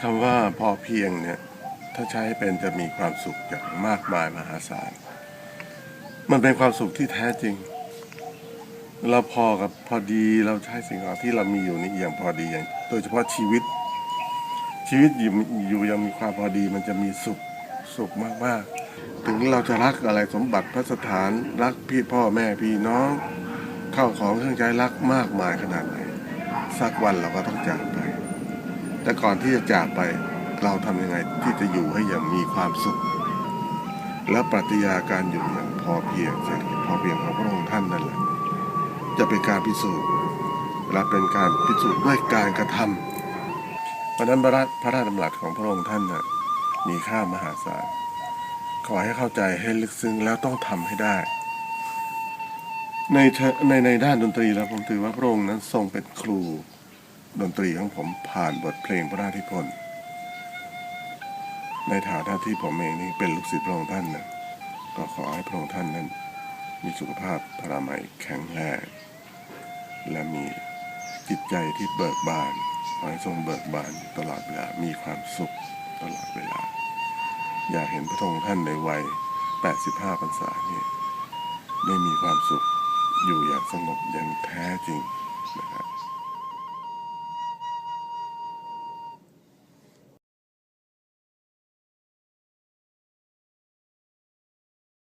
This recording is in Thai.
คำว่าพอเพียงเนี่ย ถ้าใช้เป็นจะมีความสุขอย่างมากมายมหาศาล มันเป็นความสุขที่แท้จริง เราพอกับพอดีเราใช้สิ่งของที่เรามีอยู่นี่อย่างพอดีอย่าง โดยเฉพาะชีวิต ชีวิตอยู่อยู่ยังมีความพอดีมันจะมีสุขสุขมากๆ ถึงเราจะรักอะไรสมบัติพระสถานรักพี่พ่อแม่พี่น้อง เข้าของเครื่องใช้รักมากมายขนาดไหนสักวันเราก็ต้องจากไป แต่ก่อนที่จะจากไปเราทำยังไงที่จะอยู่ให้อย่างมีความสุข และปรัชญาการอยู่อย่างพอเพียงเศรษฐกิจพอเพียงของพระองค์ท่านนั่นแหละจะเป็นการพิสูจน์และเป็นการพิสูจน์ด้วยการกระทำเพราะนั้นพระราชพระราชดำรัสของพระองค์ท่านน่ะมีค่ามหาศาลขอให้เข้าใจให้ลึกซึ้งแล้วต้องทำให้ได้ ในในในด้านดนตรีแล้วผมถือว่าพระองค์นั้นทรงเป็นครู ดนตรีของผมผ่านบทเพลงพระราชนิพนธ์ในฐานะที่ผมเองนี่เป็นลูกศิษย์พระองค์ท่านนะก็ขอให้พระองค์ท่านนั้น มีสุขภาพพรามัยแข็งแรงและมีจิตใจที่เบิกบานขอให้ทรงเบิกบานตลอดเวลา มีความสุขตลอดเวลา อยากเห็นพระองค์ท่านในวัย 85 พรรษานี่ได้มีความสุขอยู่อย่างสงบอย่างแท้จริง